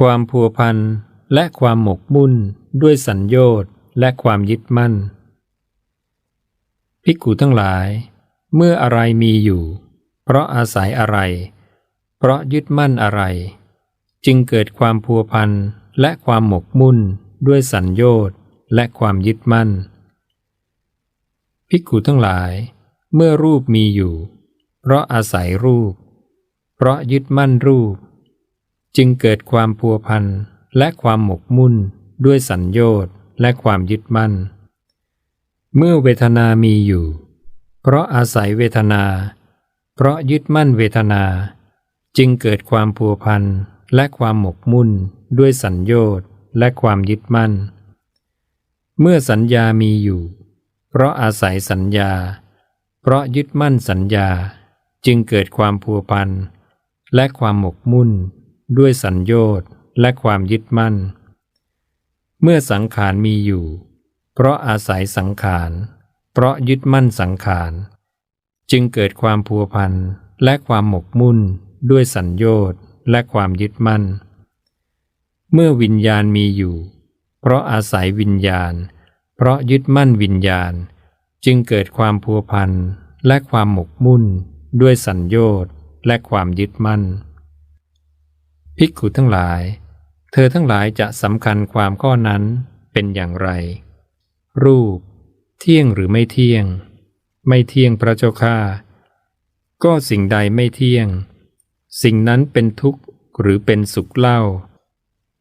ความพัวพันและความหมกมุ่นด้วยสัญญอดและความยึดมั่น ภิกขุทั้งหลาย เมื่ออะไรมีอยู่ เพราะอาศัยอะไร เพราะยึดมั่นอะไร จึงเกิดความพัวพันและความหมกมุ่นด้วยสัญญอดและความยึดมั่น ภิกขุทั้งหลาย เมื่อรูปมีอยู่ เพราะอาศัยรูป เพราะยึดมั่นรูป จึงเกิดความพัวพันและความหมกมุ่นด้วยสัญญอดและความยึดมั่น เมื่อเวทนามีอยู่ เพราะอาศัยเวทนา เพราะยึดมั่นเวทนา จึงเกิดความพัวพันและความหมกมุ่นด้วยสัญญอดและความยึดมั่น เมื่อสัญญามีอยู่ เพราะอาศัยสัญญา เพราะยึดมั่นสัญญา จึงเกิดความพัวพันและความหมกมุ่น ด้วยสัญญอดและความยึดมั่น เมื่อสังขารมีอยู่ เพราะอาศัยสังขาร เพราะยึดมั่นสังขาร จึงเกิดความพัวพันและความหมกมุ่นด้วยสัญญอดและความยึดมั่น เมื่อวิญญาณมีอยู่ เพราะอาศัยวิญญาณ เพราะยึดมั่นวิญญาณ จึงเกิดความพัวพันและความหมกมุ่นด้วยสัญญอดและความยึดมั่น ภิกขุทั้งหลาย เธอทั้งหลายจะสำคัญความข้อนั้นเป็นอย่างไร รูป เที่ยงหรือไม่เที่ยง ไม่เที่ยงพระเจ้าข้าก็สิ่งใดไม่เที่ยง สิ่งนั้นเป็นทุกข์หรือเป็นสุขเล่า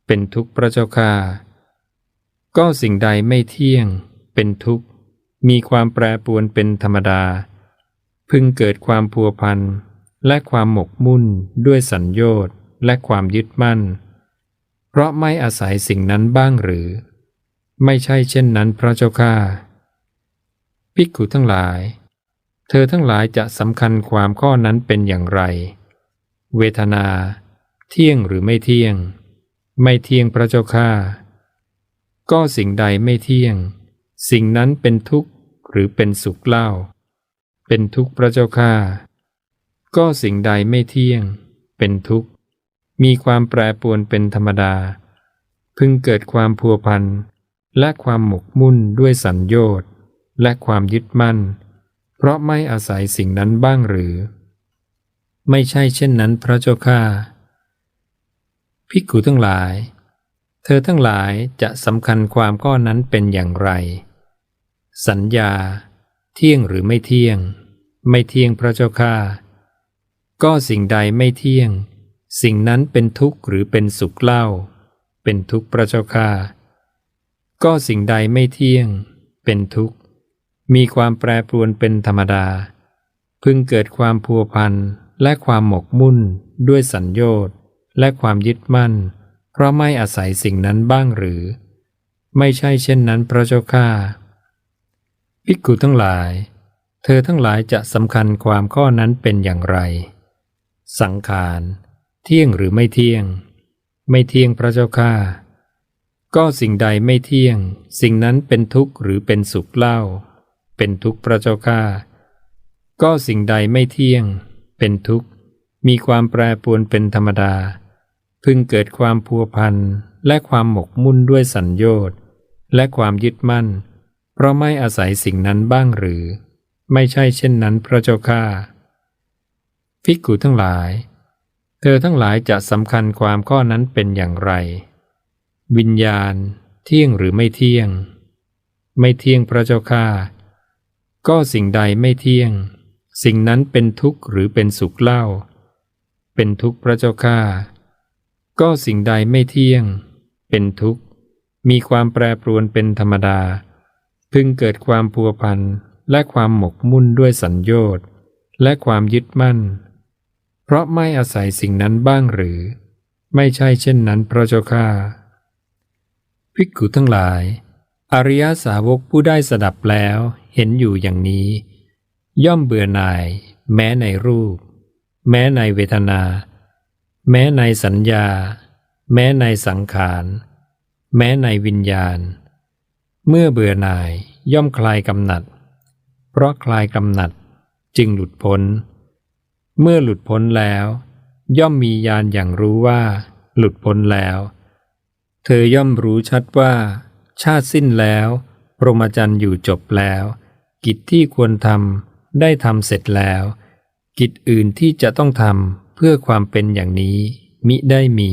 เป็นทุกข์พระเจ้าข้าก็สิ่งใดไม่เที่ยง เป็นทุกข์ มีความแปรปรวนเป็นธรรมดา พึงเกิดความพัวพันและความหมกมุ่นด้วยสัญญอด และความยึดมั่น เพราะไม่อาศัยสิ่งนั้นบ้างหรือ ไม่ใช่เช่นนั้นพระเจ้าข้าภิกขุทั้งหลาย เธอทั้งหลายจะสำคัญความข้อนั้นเป็นอย่างไร เวทนา เที่ยงหรือไม่เที่ยง ไม่เที่ยงพระเจ้าข้าก็สิ่งใดไม่เที่ยง สิ่งนั้นเป็นทุกข์หรือเป็นสุขเล่า เป็นทุกข์พระเจ้าข้าก็สิ่งใดไม่เที่ยง เป็นทุกข์ มีความแปรปรวนเป็นธรรมดา พึงเกิดความพัวพันและความหมกมุ่นด้วยสัญญอดและความยึดมั่น เพราะไม่อาศัยสิ่งนั้นบ้างหรือ ไม่ใช่เช่นนั้นพระเจ้าข้าภิกขุทั้งหลาย เธอทั้งหลายจะสำคัญความข้อนนั้นเป็นอย่างไร สัญญา เที่ยงหรือไม่เที่ยง ไม่เที่ยงพระเจ้าข้าก็สิ่งใดไม่เที่ยง สิ่งนั้นเป็นทุกข์หรือเป็นสุขเล่า เป็นทุกข์พระเจ้าข้าก็สิ่งใดไม่เที่ยง เป็นทุกข์ มีความแปรปรวนเป็นธรรมดา พึงเกิดความพัวพันและความหมกมุ่นด้วยสัญญอดและความยึดมั่น เพราะไม่อาศัยสิ่งนั้นบ้างหรือ ไม่ใช่เช่นนั้นพระเจ้าข้าภิกขุทั้งหลาย เธอทั้งหลายจะสำคัญความข้อนั้นเป็นอย่างไร สังขาร เที่ยงหรือไม่เที่ยง ไม่เที่ยงพระเจ้าข้าก็สิ่งใดไม่เที่ยง สิ่งนั้นเป็นทุกข์หรือเป็นสุขเล่า เป็นทุกข์พระเจ้าข้าก็สิ่งใดไม่เที่ยง เป็นทุกข์ มีความแปรปรวนเป็นธรรมดา พึงเกิดความพัวพันและความหมกมุ่นด้วยสัญญอดและความยึดมั่น เพราะไม่อาศัยสิ่งนั้นบ้างหรือ ไม่ใช่เช่นนั้นพระเจ้าข้าภิกขุทั้งหลาย เธอทั้งหลายจะสำคัญความข้อนั้นเป็นอย่างไร วิญญาณ เที่ยงหรือไม่เที่ยง ไม่เที่ยงพระเจ้าข้าก็สิ่งใดไม่เที่ยง สิ่งนั้นเป็นทุกข์หรือเป็นสุขเล่า เป็นทุกข์พระเจ้าข้าก็สิ่งใดไม่เที่ยง เป็นทุกข์ มีความแปรปรวนเป็นธรรมดา พึงเกิดความพัวพันและความหมกมุ่นด้วยสัญญอดและความยึดมั่น เพราะไม่อาศัยสิ่งนั้นบ้างหรือ ไม่ใช่เช่นนั้นพระเจ้าข้าภิกขุทั้งหลาย อริยสาวกผู้ได้สดับแล้วเห็นอยู่อย่างนี้ ย่อมเบื่อหน่าย แม้ในรูป แม้ในเวทนา แม้ในสัญญา แม้ในสังขารแม้ในวิญญาณ เมื่อเบื่อหน่ายย่อมคลายกำหนัด เพราะคลายกำหนัดจึงหลุดพ้น เมื่อหลุดพ้นแล้ว ย่อมมีญาณอย่างรู้ว่า หลุดพ้นแล้ว เธอย่อมรู้ชัดว่า ชาติสิ้นแล้วพรหมจรรย์อยู่จบแล้ว กิจที่ควรทำได้ทำเสร็จแล้ว กิจอื่นที่จะต้องทำเพื่อความเป็นอย่างนี้มิได้มี